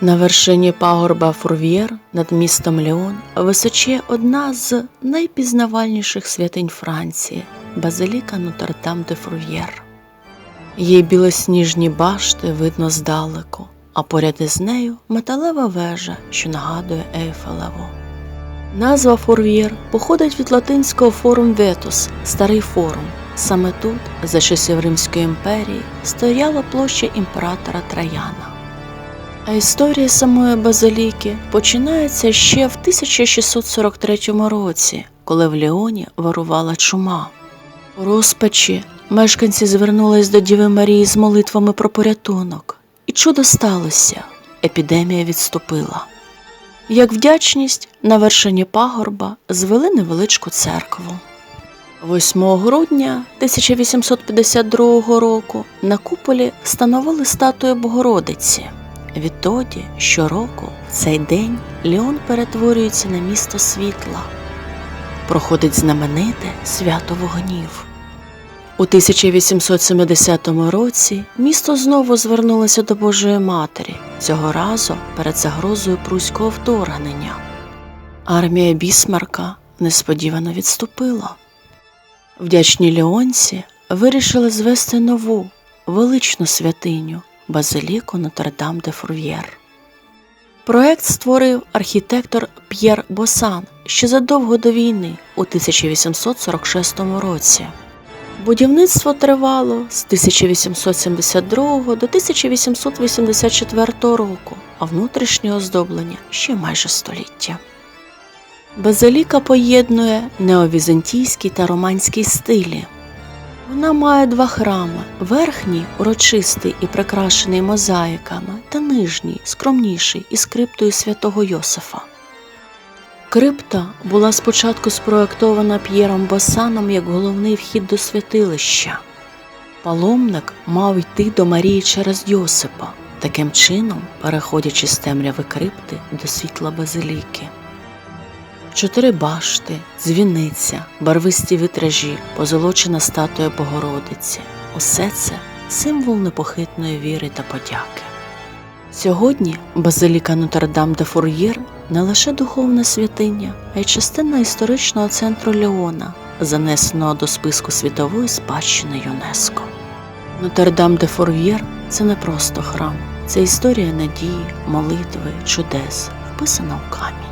На вершині пагорба Фурв'єр над містом Леон височіє одна з найпізнавальніших святинь Франції базиліка Нотр-Дам де Фурв'єр. Її білосніжні башти видно здалеку, а поряд із нею металева вежа, що нагадує Ейфелеву. Назва Фурв'єр походить від латинського форум Ветус старий форум. Саме тут, за часів Римської імперії, стояла площа імператора Траяна. А історія самої базиліки починається ще в 1643 році, коли в Леоні вирувала чума. У розпачі мешканці звернулись до Діви Марії з молитвами про порятунок, і чудо сталося епідемія відступила. Як вдячність на вершині пагорба звели невеличку церкву. 8 грудня 1852 року на куполі встановили статую Богородиці. Відтоді щороку в цей день Ліон перетворюється на місто світла. Проходить знамените свято вогнів. У 1870 році місто знову звернулося до Божої Матері, цього разу перед загрозою пруського вторгнення. Армія Бісмарка несподівано відступила. Вдячні леонці вирішили звести нову величну святиню базиліку Нотр-Дам де Фурв'єр. Проект створив архітектор П'єр Босан ще задовго до війни у 1846 році. Будівництво тривало з 1872 до 1884 року, а внутрішнє оздоблення ще майже століття. Базиліка поєднує неовізантійський та романський стилі. Вона має два храми: верхній урочистий і прикрашений мозаїками, та нижній, скромніший із криптою святого Йосифа. Крипта була спочатку спроектована П'єром Басаном як головний вхід до святилища. Паломник мав йти до Марії через Йосипа, таким чином переходячи з темряви крипти до світла базиліки. Чотири башти, дзвіниця, барвисті вітражі, позолочена статуя Богородиці усе це символ непохитної віри та подяки. Сьогодні базиліка Нотр-Дам де Фур'єр не лише духовна святиня, а й частина історичного центру Леона, занесеного до списку світової спадщини ЮНЕСКО. Нотр-Дам де Фур'єр це не просто храм, це історія надії, молитви, чудес, вписана в камінь.